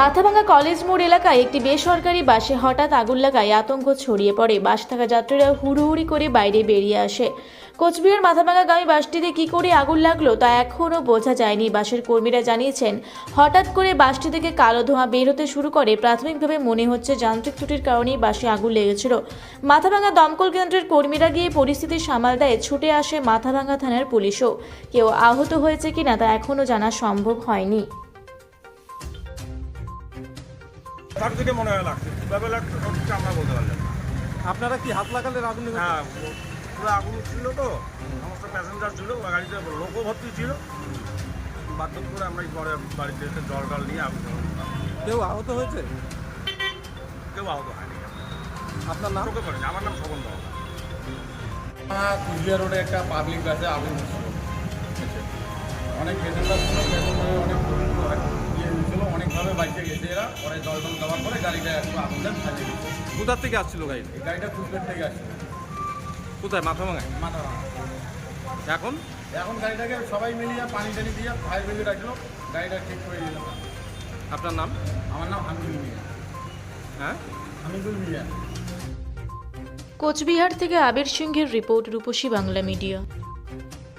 Mathabhanga college মোড় এলাকায় একটি বেসরকারি বাসে হঠাৎ আগুন লাগায় আতঙ্ক ছড়িয়ে পড়ে। বাস থাকা যাত্রীরা হুড়ুহুড়ি করে বাইরে বেরিয়ে আসে। কোচবিহার মাথাভাঙ্গা মাথাভাঙ্গাগামী বাসটিতে কি করে আগুন লাগল তা এখনও বোঝা যায়নি। বাসের কর্মীরা জানিয়েছেন, হঠাৎ করে বাসটি থেকে কালো ধোঁয়া বের হতে শুরু করে। প্রাথমিকভাবে মনে হচ্ছে যান্ত্রিক ত্রুটির কারণেই বাসে আগুন লেগেছিল। মাথাভাঙ্গা দমকল কেন্দ্রের কর্মীরা গিয়ে পরিস্থিতি সামাল দেয়। ছুটে আসে মাথাভাঙ্গা থানার পুলিশও। কেউ আহত হয়েছে কিনা তা এখনও জানা সম্ভব হয়নি। তার থেকে মনে হয় লাগছে। কীভাবে লাগছে সব কিছু আমরা বলতে পারলাম আপনারা কি হাত লাগালে আগুন হ্যাঁ পুরো আগুন ছিল তো সমস্ত প্যাসেঞ্জার ছিল গাড়িতে লোকও ভর্তি ছিল। বাধ্য করে আমরা পরে বাড়িতে এসে জল টল নিয়ে আগুন কেউ আহত হয়েছে? কেউ আহত হয়নি। আপনার নাম? চোখে পড়েনি আমার নাম স্বপন বাবা কুচবিহার রোডে একটা পাবলিক বাসে আগুন অনেক প্যাসেঞ্জার ছিল গেছে এরা পরে টল দেওয়ার পরে গাড়িটা একটু আগুনটা ফেলে গেছে। কোথার থেকে আসছিল গাড়ি? এই গাড়িটা কুচবিহার থেকে আসছিল। কোথায়? মাথা ভাঙায় মাথা ভাঙা। এখন? এখন গাড়িটাকে সবাই মিলিয়ে পানি টানি দিয়ে ফায়ার ব্রিগেড আসলো গাড়িটা ঠিক করে দিলাম আপনার নাম? আমার নাম হামিদুল মিয়া। হ্যাঁ? হামিদুল মিয়া। কোচবিহার থেকে আবির সিংহের রিপোর্ট রূপসী বাংলা মিডিয়া।